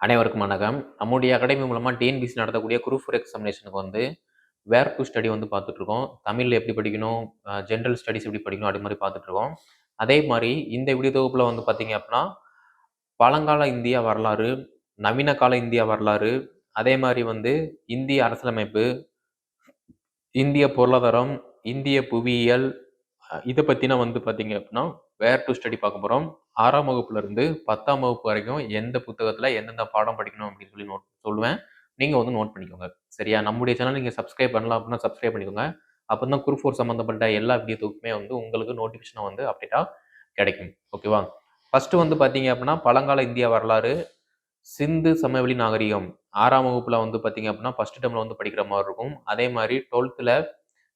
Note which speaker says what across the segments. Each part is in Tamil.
Speaker 1: அனைவருக்கும் வணக்கம். நம்முடைய அகாடமி மூலமாக டிஎன்பிசி நடத்தக்கூடிய குரூப் ஃபோர் எக்ஸாமினேஷனுக்கு வந்து வேர் டு ஸ்டடி வந்து பார்த்துட்ருக்கோம். தமிழில் எப்படி படிக்கணும் ஜென்ரல் ஸ்டடிஸ் எப்படி படிக்கணும் அப்படி மாதிரி பார்த்துட்ருக்கோம். அதே மாதிரி இந்த வீடியோ தொகுப்பில் வந்து பார்த்தீங்க அப்படின்னா பழங்கால இந்தியா வரலாறு நவீன கால இந்தியா வரலாறு அதே மாதிரி வந்து இந்திய அரசியலமைப்பு இந்திய பொருளாதாரம் இந்திய புவியியல் இதை பற்றின வந்து பார்த்தீங்க அப்படின்னா வேர் டு ஸ்டடி பார்க்க போகிறோம் ஆறாம் வகுப்புலேருந்து பத்தாம் வகுப்பு வரைக்கும் எந்த புத்தகத்தில் எந்தெந்த பாடம் படிக்கணும் அப்படின்னு சொல்லி நோட் சொல்லுவேன். நீங்கள் வந்து நோட் பண்ணிக்கோங்க. சரியா? நம்முடைய சேனல் நீங்கள் சப்ஸ்கிரைப் பண்ணலாம் அப்படின்னா சப்ஸ்கிரைப் பண்ணிக்கோங்க. அப்போ தான் குரூப் ஃபோர் சம்மந்தப்பட்ட எல்லா வீடியோத்துக்குமே வந்து உங்களுக்கு நோட்டிஃபிகேஷன் வந்து அப்டேட்டாக கிடைக்கும். ஓகேவா ஃபஸ்ட்டு வந்து பார்த்தீங்க அப்படின்னா பழங்கால இந்தியா வரலாறு சிந்து சமவெளி நாகரிகம். ஆறாம் வகுப்பில் வந்து பார்த்தீங்க அப்படின்னா ஃபஸ்ட்டு டேர்ம்ல வந்து படிக்கிற மாதிரி இருக்கும். அதே மாதிரி டுவெல்த்தில்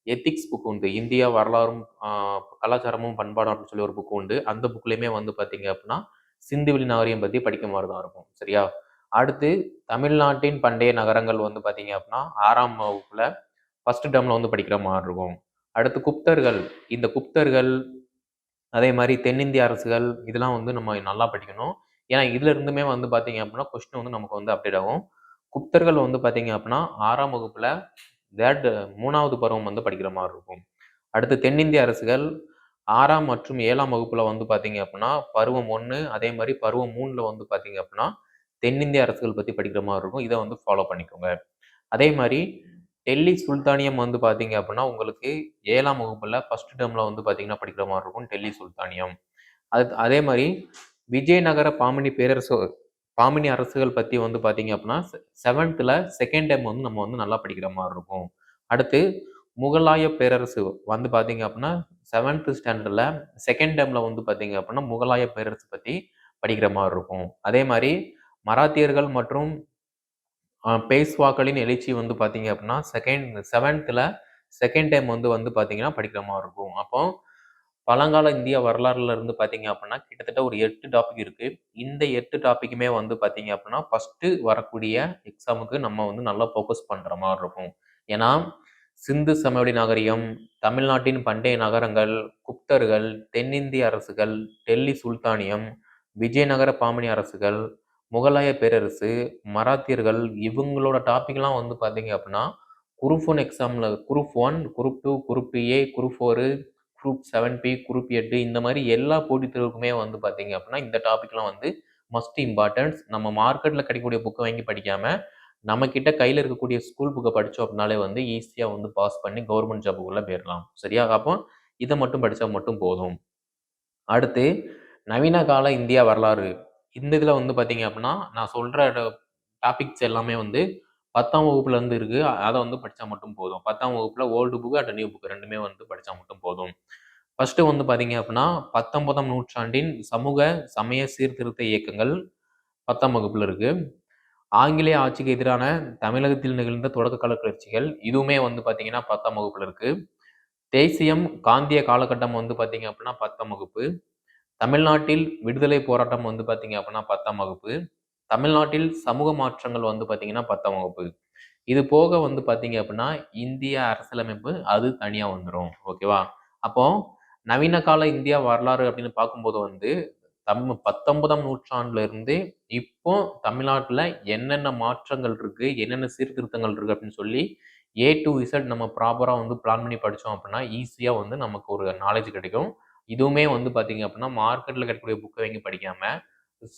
Speaker 1: எத்திக்ஸ் புக் உண்டு. இந்தியா வரலாறும் கலாச்சாரமும் பண்பாடும் அப்படின்னு சொல்லி ஒரு புக் உண்டு. அந்த புக்லேயுமே வந்து பார்த்தீங்க அப்படின்னா சிந்துவெளி நகரியம் பற்றி படிக்க மாதிரி தான் இருக்கும். சரியா? அடுத்து தமிழ்நாட்டின் பண்டைய நகரங்கள் வந்து பார்த்தீங்க அப்படின்னா ஆறாம் வகுப்பில் ஃபஸ்ட்டு டேமில் வந்து படிக்கிற மாதிரி இருக்கும். அடுத்து குப்தர்கள். இந்த குப்தர்கள் அதே மாதிரி தென்னிந்திய அரசுகள் இதெல்லாம் வந்து நம்ம நல்லா படிக்கணும். ஏன்னா இதுல இருந்துமே வந்து பார்த்தீங்க அப்படின்னா கொஸ்டின் வந்து நமக்கு வந்து அப்டேட் ஆகும். குப்தர்கள் வந்து பார்த்தீங்க அப்படின்னா ஆறாம் வகுப்பில் தேர்ட் uh, மூணாவது பருவம் வந்து படிக்கிற மாதிரி இருக்கும். அடுத்து தென்னிந்திய அரசுகள் ஆறாம் மற்றும் ஏழாம் வகுப்பில் வந்து பார்த்தீங்க அப்படின்னா பருவம் ஒன்று அதே மாதிரி பருவம் மூணில் வந்து பார்த்தீங்க அப்படின்னா தென்னிந்திய அரசுகள் பற்றி படிக்கிற மாதிரி இருக்கும். இதை வந்து ஃபாலோ பண்ணிக்கோங்க. அதே மாதிரி டெல்லி சுல்தானியம் வந்து பார்த்தீங்க அப்படின்னா உங்களுக்கு ஏழாம் வகுப்பில் ஃபர்ஸ்ட் டேர்மில் வந்து பார்த்தீங்கன்னா படிக்கிற மாதிரி இருக்கும் டெல்லி சுல்தானியம். அது அதே மாதிரி விஜயநகர பாமணி பேரரசு பாமினி அரசுகள் பற்றி வந்து பார்த்தீங்க அப்படின்னா செவன்த்தில் செகண்ட் டைம் வந்து நம்ம வந்து நல்லா படிக்கிற மாதிரி இருக்கும். அடுத்து முகலாய பேரரசு வந்து பார்த்தீங்க அப்படின்னா செவன்த்து ஸ்டாண்டர்டில் செகண்ட் டைமில் வந்து பார்த்தீங்க அப்படின்னா முகலாய பேரரசு பற்றி படிக்கிற மாதிரி இருக்கும். அதே மாதிரி மராத்தியர்கள் மற்றும் பேஸ்வாக்களின் எழுச்சி வந்து பார்த்தீங்க அப்படின்னா செகண்ட் செவன்த்தில் செகண்ட் டைம் வந்து வந்து பார்த்தீங்கன்னா படிக்கிற மாதிரி இருக்கும். அப்போ பழங்கால இந்திய வரலாறுல இருந்து பார்த்தீங்க அப்படின்னா கிட்டத்தட்ட ஒரு எட்டு டாபிக் இருக்கு. இந்த எட்டு டாப்பிக்குமே வந்து பார்த்தீங்க அப்படின்னா ஃபர்ஸ்ட் வரக்கூடிய எக்ஸாமுக்கு நம்ம வந்து நல்லா ஃபோக்கஸ் பண்ற மாதிரி இருக்கும். ஏன்னா சிந்து சமவெளி நாகரிகம் தமிழ்நாட்டின் பண்டைய நகரங்கள் குப்தர்கள் தென்னிந்திய அரசுகள் டெல்லி சுல்தானியம் விஜயநகர பாமணி அரசுகள் முகலாய பேரரசு மராத்தியர்கள் இவங்களோட டாபிக்லாம் வந்து பார்த்தீங்க அப்படின்னா குரூப் ஒன் எக்ஸாமில் group one group two group A group four group seven B group எட்டு இந்த மாதிரி எல்லா போட்டித் தேர்வுக்குமே வந்து பார்த்தீங்க அப்படின்னா இந்த டாபிக்லாம் வந்து மஸ்ட் இம்பார்ட்டன்ஸ் நம்ம மார்க்கெட்டில் கிடைக்கக்கூடிய புக்கை வாங்கி படிக்காமல் நம்மக்கிட்ட கையில் இருக்கக்கூடிய ஸ்கூல் புக்கை படித்தோம் அப்படின்னாலே வந்து ஈஸியாக வந்து பாஸ் பண்ணி கவர்மெண்ட் ஜாபுக்குள்ளே போயிடலாம் சரியா? அப்போ இதை மட்டும் படித்தா மட்டும் போதும். அடுத்து நவீன கால இந்தியா வரலாறு. இந்த இதில் வந்து பார்த்தீங்க அப்படின்னா நான் சொல்கிற டாபிக்ஸ் எல்லாமே வந்து பத்தாம் வகுப்புல இருந்து இருக்கு. அதை வந்து படிச்சா மட்டும் போதும். பத்தாம் வகுப்புல old book and new book ரெண்டுமே வந்து படிச்சா மட்டும் போதும். ஃபர்ஸ்ட் வந்து பாத்தீங்க அப்படின்னா பத்தொன்பதாம் நூற்றாண்டின் சமூக சமய சீர்திருத்த இயக்கங்கள் பத்தாம் வகுப்புல இருக்கு. ஆங்கிலேய ஆட்சிக்கு எதிரான தமிழகத்தில் நிகழ்ந்த தொடக்க கால கிளர்ச்சிகள் இதுவுமே வந்து பாத்தீங்கன்னா பத்தாம் வகுப்புல இருக்கு. தேசியம் காந்திய காலகட்டம் வந்து பாத்தீங்க அப்படின்னா பத்தாம் வகுப்பு. தமிழ்நாட்டில் விடுதலை போராட்டம் வந்து பாத்தீங்க அப்படின்னா பத்தாம் வகுப்பு. தமிழ்நாட்டில் சமூக மாற்றங்கள் வந்து பார்த்தீங்கன்னா பத்தாம் வகுப்பு. இது போக வந்து பார்த்தீங்க அப்படின்னா இந்திய அரசியலமைப்பு அது தனியாக வந்துடும் ஓகேவா அப்போ நவீன கால இந்தியா வரலாறு அப்படின்னு பார்க்கும்போது வந்து தம் பத்தொன்பதாம் நூற்றாண்டுல இருந்து இப்போ தமிழ்நாட்டில் என்னென்ன மாற்றங்கள் இருக்கு என்னென்ன சீர்திருத்தங்கள் இருக்கு அப்படின்னு சொல்லி ஏ டு இசட் நம்ம ப்ராப்பராக வந்து பிளான் பண்ணி படித்தோம் அப்படின்னா ஈஸியாக வந்து நமக்கு ஒரு நாலேஜ் கிடைக்கும். இதுவுமே வந்து பார்த்தீங்க அப்படின்னா மார்க்கெட்டில் கிடைக்கக்கூடிய புக்கை வாங்கி படிக்காமல்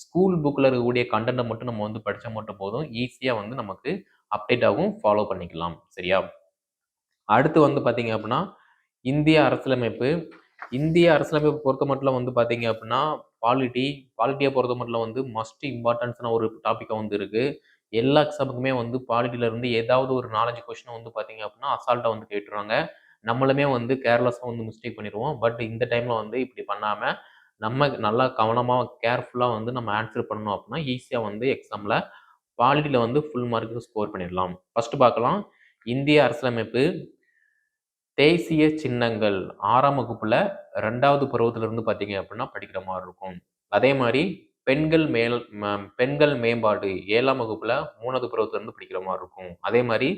Speaker 1: ஸ்கூல் புக்கில் இருக்கக்கூடிய கண்டென்ட்டை மட்டும் நம்ம வந்து படித்தா மட்டும் போதும். ஈஸியாக வந்து நமக்கு அப்டேட் ஆகும் ஃபாலோ பண்ணிக்கலாம். சரியா? அடுத்து வந்து பார்த்தீங்க அப்படின்னா இந்திய அரசியலமைப்பு. இந்திய அரசியலமைப்பு பொறுத்த மட்டும் வந்து பார்த்தீங்க அப்படின்னா பாலிட்டி பாலிட்டியை பொறுத்த மட்டும் வந்து மஸ்ட் இம்பார்ட்டன்ஸான ஒரு டாப்பிக்காக வந்து இருக்குது எல்லா எக்ஸாமுக்குமே வந்து பாலிட்டில இருந்து ஏதாவது ஒரு நாலஞ்சு கொஷினை வந்து பார்த்தீங்க அப்படின்னா அசால்ட்டாக வந்து கேட்டுருவாங்க. நம்மளுமே வந்து கேர்லெஸ்ஸாக வந்து மிஸ்டேக் பண்ணிடுவோம். பட் இந்த டைமில் வந்து இப்படி பண்ணாமல் நம்ம நல்லா கவனமாக கேர்ஃபுல்லாக வந்து நம்ம ஆன்சர் பண்ணோம் அப்படின்னா ஈஸியாக வந்து எக்ஸாமில் பாலிட்டியில் வந்து ஃபுல் மார்க்கு ஸ்கோர் பண்ணிடலாம். ஃபஸ்ட்டு பார்க்கலாம். இந்திய அரசியலமைப்பு தேசிய சின்னங்கள் ஆறாம் வகுப்பில் ரெண்டாவது பருவத்திலிருந்து பார்த்தீங்க அப்படின்னா படிக்கிற மாதிரி இருக்கும். அதே மாதிரி பெண்கள் மேல் பெண்கள் மேம்பாடு ஏழாம் வகுப்பில் மூணாவது பருவத்திலிருந்து படிக்கிற மாதிரி இருக்கும். அதே மாதிரி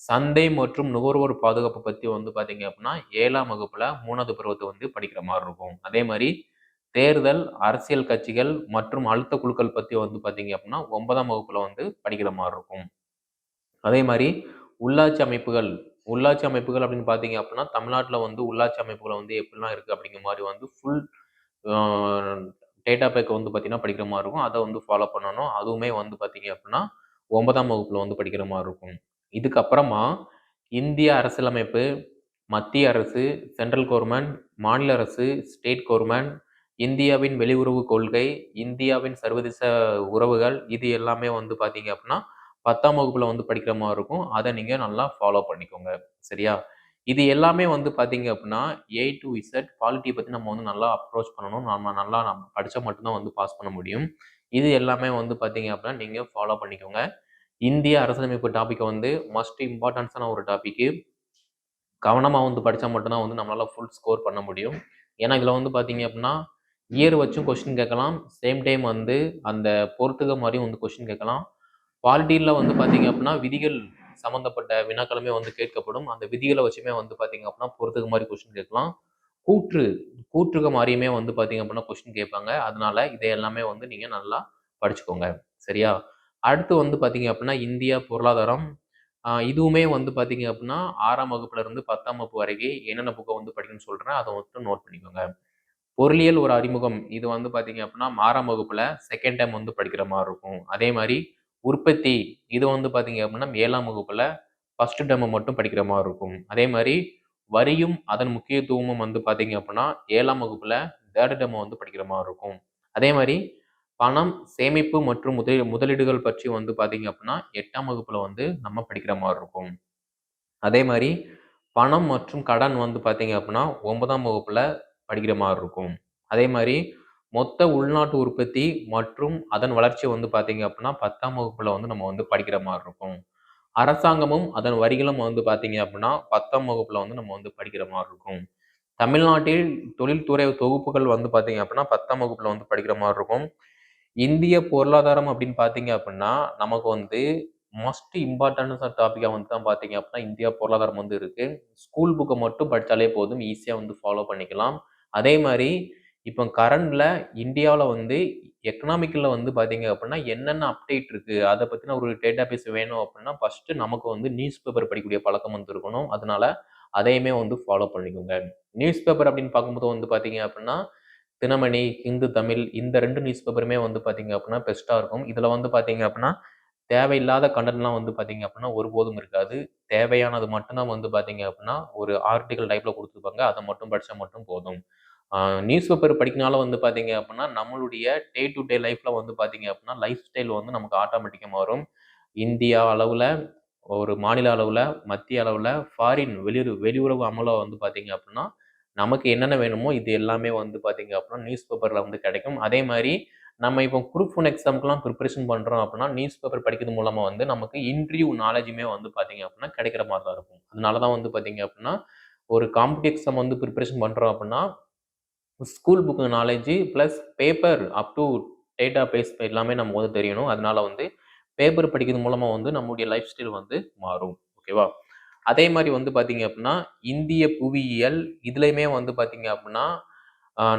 Speaker 1: சந்தை மற்றும் நுகர்வோர் பாதுகாப்பு பற்றி வந்து பார்த்தீங்க அப்படின்னா ஏழாம் வகுப்பில் மூணாவது பருவத்தை வந்து படிக்கிற மாதிரி இருக்கும். அதே மாதிரி தேர்தல் அரசியல் கட்சிகள் மற்றும் அழுத்த குழுக்கள் பற்றி வந்து பார்த்தீங்க அப்படின்னா ஒன்பதாம் வகுப்பில் வந்து படிக்கிற மாதிரி இருக்கும். அதே மாதிரி உள்ளாட்சி அமைப்புகள் உள்ளாட்சி அமைப்புகள் அப்படின்னு பார்த்தீங்க அப்படின்னா தமிழ்நாட்டில் வந்து உள்ளாட்சி அமைப்புகளை வந்து எப்படிலாம் இருக்குது அப்படிங்கிற மாதிரி வந்து ஃபுல் டேட்டா பேக் வந்து பார்த்தீங்கன்னா படிக்கிற மாதிரி இருக்கும். அதை வந்து ஃபாலோ பண்ணணும். அதுவுமே வந்து பார்த்தீங்க அப்படின்னா ஒன்பதாம் வகுப்பில் வந்து படிக்கிற மாதிரி இருக்கும். இதுக்கப்புறமா இந்திய அரசியலமைப்பு மத்திய அரசு சென்ட்ரல் கவர்மெண்ட் மாநில அரசு ஸ்டேட் கவர்மெண்ட் இந்தியாவின் வெளியுறவு கொள்கை இந்தியாவின் சர்வதேச உறவுகள் இது எல்லாமே வந்து பார்த்தீங்க அப்படின்னா பத்தாம் வகுப்பில் வந்து படிக்கிற மாதிரி இருக்கும். அதை நீங்கள் நல்லா ஃபாலோ பண்ணிக்கோங்க. சரியா? இது எல்லாமே வந்து பார்த்தீங்க அப்படின்னா ஏ டு இசட் குவாலிட்டியை பற்றி நம்ம வந்து நல்லா அப்ரோச் பண்ணணும். நம்ம நல்லா நம்ம படித்தா மட்டும்தான் வந்து பாஸ் பண்ண முடியும். இது எல்லாமே வந்து பார்த்தீங்க அப்படின்னா நீங்கள் ஃபாலோ பண்ணிக்கோங்க. இந்திய அரசியலமைப்பு டாப்பிக்கை வந்து மஸ்ட் இம்பார்ட்டன்ஸான ஒரு டாப்பிக்கு கவனமாக வந்து படித்தா மட்டும்தான் வந்து நம்மளால் ஃபுல் ஸ்கோர் பண்ண முடியும். ஏன்னா இதில் வந்து பார்த்தீங்க அப்படின்னா இயர் வச்சும் கொஸ்டின் கேட்கலாம். சேம் டைம் வந்து அந்த பொறுத்துக மாதிரியும் வந்து கொஸ்டின் கேட்கலாம். பாலிட்டியில் வந்து பார்த்தீங்க அப்படின்னா விதிகள் சம்மந்தப்பட்ட வினாக்களுமே வந்து கேட்கப்படும். அந்த விதிகளை வச்சுமே வந்து பார்த்தீங்க அப்படின்னா பொறுத்துக்க மாதிரி கொஸ்டின் கேட்கலாம். கூற்று கூற்றுக மாதிரியுமே வந்து பார்த்தீங்க அப்படின்னா கொஸ்டின் கேட்பாங்க. அதனால இதை எல்லாமே வந்து நீங்கள் நல்லா படிச்சுக்கோங்க. சரியா? அடுத்து வந்து பார்த்தீங்க அப்படின்னா இந்தியா பொருளாதாரம். இதுவுமே வந்து பார்த்தீங்க அப்படின்னா ஆறாம் வகுப்புல இருந்து பத்தாம் வகுப்பு வரைக்கும் என்னென்ன புக்கை வந்து படிக்கணும்னு சொல்கிறேன் அதை மட்டும் நோட் பண்ணிக்கோங்க. பொருளியல் ஒரு அறிமுகம். இது வந்து பார்த்தீங்க அப்படின்னா ஆறாம் வகுப்பில் செகண்ட் டைம் வந்து படிக்கிற மாதிரி இருக்கும். அதே மாதிரி உற்பத்தி இது வந்து பார்த்தீங்க அப்படின்னா ஏழாம் வகுப்பில் ஃபர்ஸ்ட் டைம் மட்டும் படிக்கிற மாதிரி இருக்கும். அதே மாதிரி வரியும் அதன் முக்கியத்துவமும் வந்து பார்த்தீங்க அப்படின்னா ஏழாம் வகுப்பில் தேர்ட் டைம் வந்து படிக்கிற மாதிரி இருக்கும். அதே மாதிரி பணம் சேமிப்பு மற்றும் முதலீடு முதலீடுகள் பற்றி வந்து பார்த்தீங்க அப்படின்னா எட்டாம் வகுப்பில் வந்து நம்ம படிக்கிற மாதிரி இருக்கும். அதே மாதிரி பணம் மற்றும் கடன் வந்து பார்த்தீங்க அப்படின்னா ஒன்பதாம் வகுப்பில் படிக்கிற மாதிரி இருக்கும். அதே மாதிரி மொத்த உள்நாட்டு உற்பத்தி மற்றும் அதன் வளர்ச்சி வந்து பார்த்தீங்க அப்படின்னா பத்தாம் வகுப்புல வந்து நம்ம வந்து படிக்கிற மாதிரி இருக்கும். அரசாங்கமும் அதன் வரிகளும் வந்து பார்த்தீங்க அப்படின்னா பத்தாம் வகுப்புல வந்து நம்ம வந்து படிக்கிற மாதிரி இருக்கும். தமிழ்நாட்டில் தொழில்துறை தொகுப்புகள் வந்து பார்த்தீங்க அப்படின்னா பத்தாம் வகுப்புல வந்து படிக்கிற மாதிரி இருக்கும். இந்திய பொருளாதாரம் அப்படின்னு பார்த்தீங்க அப்படின்னா நமக்கு வந்து மஸ்ட் இம்பார்ட்டன்ஸ் டாப்பிக்காக வந்து தான் பார்த்தீங்க அப்படின்னா இந்தியா பொருளாதாரம் வந்து இருக்குது ஸ்கூல் புக்கை மட்டும் படித்தாலே போதும். ஈஸியாக வந்து ஃபாலோ பண்ணிக்கலாம். அதே மாதிரி இப்போ கரண்டில் இந்தியாவில் வந்து எக்கனாமிக்கில் வந்து பார்த்தீங்க அப்படின்னா என்னென்ன அப்டேட் இருக்குது அதை பற்றின ஒரு டேட்டா பேஸ் வேணும் அப்படின்னா ஃபஸ்ட்டு நமக்கு வந்து நியூஸ் பேப்பர் படிக்கக்கூடிய பழக்கம் வந்து இருக்கணும் அதனால அதையுமே வந்து ஃபாலோ பண்ணிக்கோங்க. நியூஸ் பேப்பர் அப்படின்னு பார்க்கும்போது வந்து பார்த்தீங்க அப்படின்னா தினமணி ஹிந்து தமிழ் இந்த ரெண்டு நியூஸ் பேப்பருமே வந்து பார்த்தீங்க அப்படின்னா பெஸ்ட்டாக இருக்கும். இதில் வந்து பார்த்தீங்க அப்படின்னா தேவையில்லாத கண்டென்ட்லாம் வந்து பார்த்தீங்க அப்படின்னா ஒருபோதும் இருக்காது. தேவையானது மட்டும்தான் வந்து பார்த்தீங்க அப்படின்னா ஒரு ஆர்டிகல் டைப்பில் கொடுத்துருப்பாங்க. அதை மட்டும் படித்தா மட்டும் போதும். நியூஸ் பேப்பர் படிக்கனால வந்து பார்த்தீங்க அப்படின்னா நம்மளுடைய டே டு டே லைஃப்பில் வந்து பார்த்தீங்க அப்படின்னா லைஃப் ஸ்டைல் வந்து நமக்கு ஆட்டோமேட்டிக்காக மாறும். இந்தியா அளவில் ஒரு மாநில அளவில் மத்திய அளவில் ஃபாரின் வெளியுறவு வெளியுறவு அமலாக வந்து பார்த்தீங்க அப்படின்னா நமக்கு என்னென்ன வேணுமோ இது எல்லாமே வந்து பார்த்தீங்க அப்படின்னா நியூஸ் பேப்பரில் வந்து கிடைக்கும். அதே மாதிரி நம்ம இப்போ குரூப் ஒன் எக்ஸாமுக்குலாம் ப்ரிப்பரேஷன் பண்ணுறோம் அப்படின்னா நியூஸ் பேப்பர் படிக்கிறது மூலமாக வந்து நமக்கு இன்டர்வியூ நாலேஜுமே வந்து பார்த்தீங்க அப்படின்னா கிடைக்கிற மாதிரி தான் இருக்கும். அதனால தான் வந்து பார்த்தீங்க அப்படின்னா ஒரு காம்படிவ் எக்ஸாம் வந்து ப்ரிப்பரேஷன் பண்ணுறோம் அப்படின்னா school book knowledge plus paper up to data base எல்லாமே நம்ம வந்து தெரியணும். அதனால வந்து பேப்பர் படிக்கிறது மூலமாக வந்து நம்முடைய லைஃப் ஸ்டைல் வந்து மாறும். ஓகேவா அதே மாதிரி வந்து பார்த்தீங்க அப்படின்னா இந்திய புவியியல் இதுலையுமே வந்து பார்த்தீங்க அப்படின்னா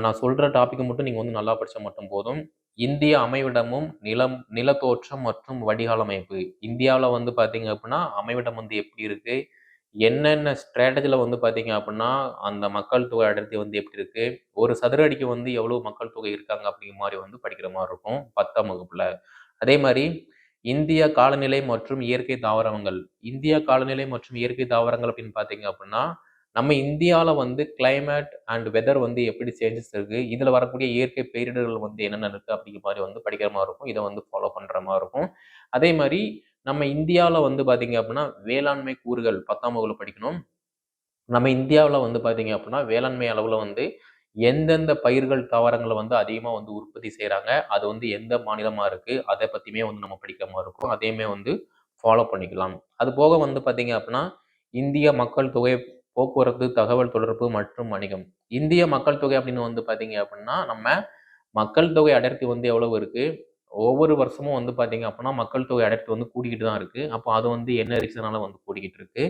Speaker 1: நான் சொல்கிற டாப்பிக்கை மட்டும் நீங்கள் வந்து நல்லா படித்தா மட்டும் போதும். இந்திய அமைவிடமும் நிலம் நிலத்தோற்றம் மற்றும் வடிகால் அமைப்பு. இந்தியாவில் வந்து பார்த்தீங்க அப்படின்னா அமைவிடம் வந்து எப்படி இருக்குது என்னென்ன ஸ்ட்ராட்டஜியில் வந்து பார்த்தீங்க அப்படின்னா அந்த மக்கள் தொகை அடர்த்தி வந்து எப்படி இருக்குது ஒரு சதுர அடிக்கு வந்து எவ்வளோ மக்கள் தொகை இருக்காங்க அப்படிங்கிற மாதிரி வந்து படிக்கிற மாதிரி இருக்கும் பத்தாம் வகுப்பில். அதே மாதிரி இந்திய காலநிலை மற்றும் இயற்கை தாவரங்கள். இந்திய காலநிலை மற்றும் இயற்கை தாவரங்கள் அப்படின்னு பார்த்தீங்க அப்படின்னா நம்ம இந்தியாவில் வந்து கிளைமேட் அண்ட் வெதர் வந்து எப்படி சேஞ்சஸ் இருக்குது இதில் வரக்கூடிய இயற்கை பேரிடர்கள் வந்து என்னென்ன இருக்குது அப்படிங்கிற மாதிரி வந்து படிக்கிற மாதிரி இருக்கும். இதை வந்து ஃபாலோ பண்ணுற மாதிரி இருக்கும். அதே மாதிரி நம்ம இந்தியாவில் வந்து பார்த்தீங்க அப்படின்னா வேளாண்மை கூறுகள் பத்தாம் வகுப்பு படிக்கணும். நம்ம இந்தியாவில் வந்து பார்த்தீங்க அப்படின்னா வேளாண்மை அளவில் வந்து எந்தெந்த பயிர்கள் தாவரங்களை வந்து அதிகமாக வந்து உற்பத்தி செய்கிறாங்க அது வந்து எந்த மாநிலமாக இருக்குது அதை பற்றியுமே வந்து நம்ம படிக்கிற மாதிரி இருக்கும். அதையுமே வந்து ஃபாலோ பண்ணிக்கலாம். அது போக வந்து பார்த்தீங்க அப்படின்னா இந்திய மக்கள் தொகை போக்குவரத்து தகவல் தொடர்பு மற்றும் வணிகம். இந்திய மக்கள் தொகை அப்படின்னு வந்து பார்த்தீங்க அப்படின்னா நம்ம மக்கள் தொகை அடர்த்தி வந்து எவ்வளவு இருக்குது ஒவ்வொரு வருஷமும் வந்து பார்த்தீங்க அப்படின்னா மக்கள் தொகை அடர்த்தி வந்து கூடிக்கிட்டு தான் இருக்குது அப்போ அது வந்து என்ன ரீசனால வந்து கூடிக்கிட்டு இருக்கு?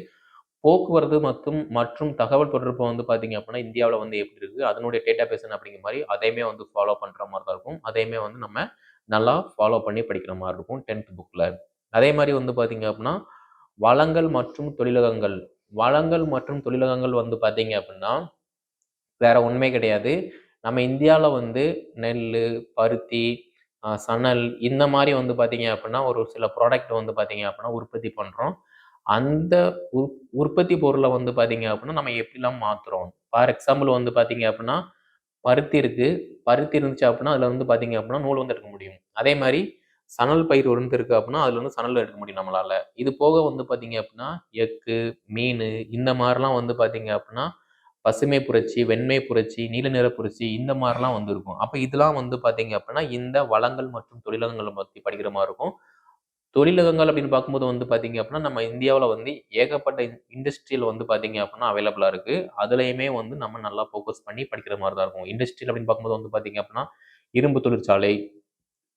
Speaker 1: போக்குவரத்து மற்றும் மற்றும் தகவல் தொடர்பு வந்து பார்த்தீங்க அப்படின்னா இந்தியாவில் வந்து எப்படி இருக்குது அதனுடைய டேட்டா பேசன் அப்படிங்கிற மாதிரி அதையுமே வந்து ஃபாலோ பண்ணுற மாதிரி தான் இருக்கும். அதையுமே வந்து நம்ம நல்லா ஃபாலோ பண்ணி படிக்கிற மாதிரி இருக்கும் டென்த் புக்கில் அதே மாதிரி வந்து பார்த்தீங்க அப்படின்னா வளங்கள் மற்றும் தொழிலகங்கள். வளங்கள் மற்றும் தொழிலகங்கள் வந்து பார்த்தீங்க அப்படின்னா வேற ஒன்றுமே கிடையாது. நம்ம இந்தியாவில் வந்து நெல் பருத்தி சணல் இந்த மாதிரி வந்து பார்த்தீங்க அப்படின்னா ஒரு சில ப்ராடக்ட் வந்து பார்த்தீங்க அப்படின்னா உற்பத்தி பண்ணுறோம் அந்த உற் உற்பத்தி பொருளை வந்து பார்த்தீங்க அப்படின்னா நம்ம எப்படிலாம் மாற்றுறோம் ஃபார் எக்ஸாம்பிள் வந்து பார்த்தீங்க அப்படின்னா பருத்தி இருக்குது பருத்தி இருந்துச்சு அப்படின்னா அதில் வந்து பார்த்தீங்க அப்படின்னா நூல் வந்து எடுக்க முடியும். அதே மாதிரி சணல் பயிர் இருந்திருக்கு இருக்குது அப்படின்னா அதில் வந்து சணல் எடுக்க முடியும் நம்மளால். இது போக வந்து பார்த்தீங்க அப்படின்னா எக்கு மீன் இந்த மாதிரிலாம் வந்து பார்த்தீங்க அப்படின்னா பசுமை புரட்சி வெண்மை புரட்சி நீல நிற புரட்சி இந்த மாதிரிலாம் வந்துருக்கும். அப்போ இதெல்லாம் வந்து பார்த்தீங்க அப்படின்னா இந்த வளங்கள் மற்றும் தொழிலகங்களை பற்றி படிக்கிற மாதிரி இருக்கும். தொழிலகங்கள் அப்படின்னு பார்க்கும்போது வந்து பார்த்தீங்க அப்படின்னா நம்ம இந்தியாவில் வந்து ஏகப்பட்ட இண்டஸ்ட்ரியில் வந்து பார்த்தீங்க அப்படின்னா அவைலபிளாக இருக்குது அதுலேயுமே வந்து நம்ம நல்லா ஃபோக்கஸ் பண்ணி படிக்கிற மாதிரி தான் இருக்கும். இண்டஸ்ட்ரியல் அப்படின்னு பார்க்கும்போது வந்து பார்த்தீங்க அப்படின்னா இரும்பு தொழிற்சாலை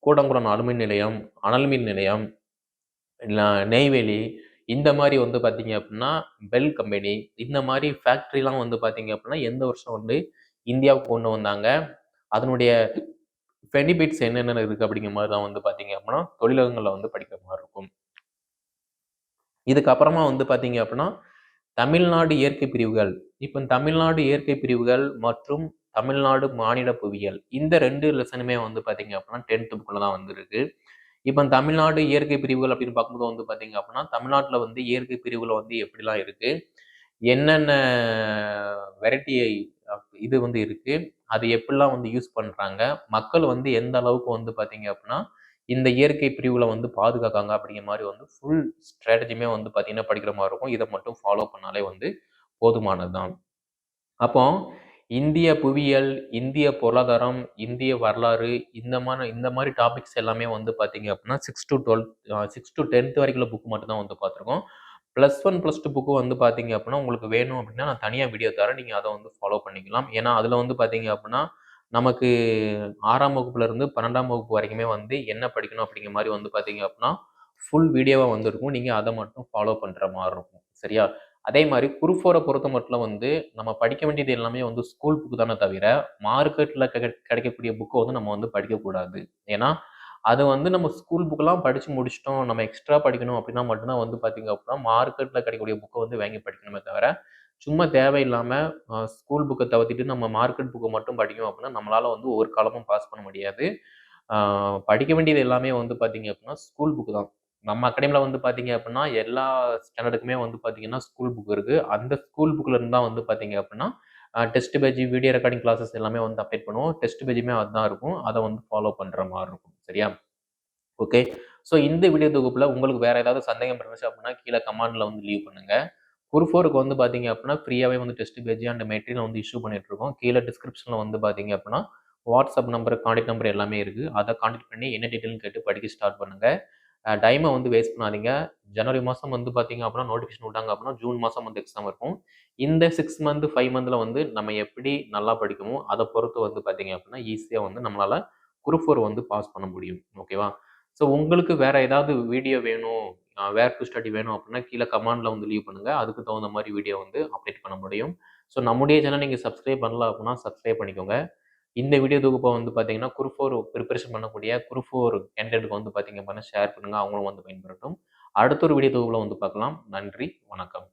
Speaker 1: கூடங்குளம் அலுமின் நிலையம் அனல் மின் நிலையம் நெய்வேலி இந்த மாதிரி வந்து பார்த்தீங்க அப்படின்னா பெல் கம்பெனி இந்த மாதிரி ஃபேக்ட்ரிலாம் வந்து பார்த்தீங்க அப்படின்னா எந்த வருஷம் வந்து இந்தியாவுக்கு கொண்டு வந்தாங்க? அதனுடைய பெனிஃபிட்ஸ் என்னென்ன இருக்குது அப்படிங்கிற மாதிரி தான் வந்து பார்த்தீங்க அப்படின்னா தொழிலகங்களில் வந்து படிக்கிற மாதிரி இருக்கும். இதுக்கப்புறமா வந்து பார்த்தீங்க அப்படின்னா தமிழ்நாடு இயற்கை பிரிவுகள். இப்போ தமிழ்நாடு இயற்கை பிரிவுகள் மற்றும் தமிழ்நாடு மாநில புவியியல். இந்த ரெண்டு லெசனுமே வந்து பார்த்தீங்க அப்படின்னா டென்த்து தான் வந்துருக்கு. இப்போ தமிழ்நாடு இயற்கை பிரிவுகள் அப்படின்னு பார்க்கும்போது வந்து பார்த்தீங்க அப்படின்னா தமிழ்நாட்டில் வந்து இயற்கை பிரிவுகள் வந்து எப்படிலாம் இருக்குது என்னென்ன வெரைட்டி இது வந்து இருக்குது அது எப்படிலாம் வந்து யூஸ் பண்ணுறாங்க மக்கள் வந்து எந்த அளவுக்கு வந்து பார்த்தீங்க அப்படின்னா இந்த இயற்கை பிரிவில் வந்து பாதுகாக்காங்க அப்படிங்கிற மாதிரி வந்து ஃபுல் ஸ்ட்ராட்டஜியுமே வந்து பார்த்தீங்கன்னா படிக்கிற மாதிரி இருக்கும். இதை மட்டும் ஃபாலோ பண்ணாலே வந்து போதுமானது தான் அப்போ இந்திய புவியியல் இந்திய பொருளாதாரம் இந்திய வரலாறு இந்த மாதிரி இந்த மாதிரி டாபிக்ஸ் எல்லாமே வந்து பார்த்தீங்க அப்படின்னா six to twelfth six to tenth வரைக்கும் புக் மட்டும்தான் வந்து பார்த்துருக்கோம் plus one plus two book வந்து பார்த்தீங்க அப்படின்னா உங்களுக்கு வேணும் அப்படின்னா நான் தனியாக வீடியோ தரேன். நீங்கள் அதை வந்து ஃபாலோ பண்ணிக்கலாம். ஏன்னா அதில் வந்து பார்த்தீங்க அப்படின்னா நமக்கு ஆறாம் வகுப்புலேருந்து பன்னெண்டாம் வகுப்பு வரைக்குமே வந்து என்ன படிக்கணும் அப்படிங்கிற மாதிரி வந்து பார்த்தீங்க அப்படின்னா ஃபுல் வீடியோவாக வந்துருக்கும். நீங்கள் அதை மட்டும் ஃபாலோ பண்ணுற மாதிரி இருக்கும். சரியா? அதே மாதிரி குரூஃபோரை பொறுத்த மட்டும் வந்து நம்ம படிக்க வேண்டியது எல்லாமே வந்து ஸ்கூல் புக்கு தானே தவிர மார்க்கெட்டில் கிடைக்கக்கூடிய புக்கை வந்து நம்ம வந்து படிக்கக்கூடாது ஏன்னா அது வந்து நம்ம ஸ்கூல் புக்கெல்லாம் படித்து முடிச்சிட்டோம் நம்ம எக்ஸ்ட்ரா படிக்கணும் அப்படின்னா மட்டும்தான் வந்து பார்த்திங்க அப்படின்னா மார்க்கெட்டில் கிடைக்கக்கூடிய புக்கை வந்து வாங்கி படிக்கணுமே தவிர சும்மா தேவையில்லாமல் ஸ்கூல் புக்கை தவிர்த்துட்டு நம்ம மார்க்கெட் புக்கை மட்டும் படிக்கணும் அப்படின்னா நம்மளால் வந்து ஒரு காலமும் பாஸ் பண்ண முடியாது. படிக்க வேண்டியது எல்லாமே வந்து பார்த்திங்க அப்படின்னா ஸ்கூல் புக்கு தான். நம்ம அகாடமியில் வந்து பார்த்தீங்க அப்படின்னா எல்லா ஸ்டாண்டர்டுக்குமே வந்து பார்த்தீங்கன்னா ஸ்கூல் புக் இருக்குது அந்த ஸ்கூல் புக்கில் இருந்து தான் வந்து பார்த்தீங்க அப்படின்னா test page video recording classes எல்லாமே வந்து அப்டேட் பண்ணுவோம். டெஸ்ட் பேஜுமே அதுதான் இருக்கும். அதை வந்து ஃபாலோ பண்ணுற மாதிரி இருக்கும். சரியா? ஓகே ஸோ இந்த வீடியோ தொகுப்பில் உங்களுக்கு வேறு ஏதாவது சந்தேகம் இருந்துச்சு அப்படின்னா கீழே கமாண்டில் வந்து லீவ் பண்ணுங்கள் குருஃபோருக்கு வந்து பார்த்தீங்க அப்படின்னா ஃப்ரீயாகவே வந்து டெஸ்ட் பேஜ் அண்ட் மெட்டீரியல் வந்து இஷ்யூ பண்ணிட்டு இருக்கோம். கீழே டிஸ்கிரிப்ஷனில் வந்து பார்த்தீங்க அப்படின்னா வாட்ஸ்அப் நம்பர் கான்டாக்ட் நம்பர் எல்லாமே இருக்குது அதை கான்டாக்ட் பண்ணி என்ன டீட்டெயில்னு கேட்டு படிக்க ஸ்டார்ட் பண்ணுங்கள் டைமை வந்து வேஸ்ட் பண்ணாதீங்க. ஜனவரி மாதம் வந்து பார்த்தீங்க அப்படின்னா நோட்டிஃபிகேஷன் விட்டாங்க அப்படின்னா ஜூன் மாதம் வந்து எக்ஸாம் இருக்கும். இந்த சிக்ஸ் மந்த் ஃபைவ் மந்தில் வந்து நம்ம எப்படி நல்லா படிக்கமோ அதை பொறுத்து வந்து பார்த்தீங்க அப்படின்னா ஈஸியாக வந்து நம்மளால் குரூப் ஃபோர் வந்து பாஸ் பண்ண முடியும். ஓகேவா ஸோ உங்களுக்கு வேறு ஏதாவது வீடியோ வேணும் வேர் டு ஸ்டடி வேணும் அப்படின்னா கீழே கமாண்டில் வந்து லீவ் பண்ணுங்கள் அதுக்கு தகுந்த மாதிரி வீடியோ வந்து அப்டேட் பண்ண முடியும். ஸோ நம்முடைய சேனல் நீங்கள் சப்ஸ்கிரைப் பண்ணல அப்படின்னா சப்ஸ்கிரைப் பண்ணிக்கோங்க. இந்த வீடியோ தொகுப்பை வந்து பார்த்தீங்கன்னா குருஃபோர் ப்ரிப்பரேஷன் பண்ணக்கூடிய குரூஃபோர் கேண்டிடேட்டுக்கு வந்து பார்த்தீங்க அப்படின்னா ஷேர் பண்ணுங்கள் அவங்களும் வந்து பயன்படுத்தும் அடுத்த ஒரு வீடியோ தொகுப்பில் வந்து பார்க்கலாம். நன்றி வணக்கம்.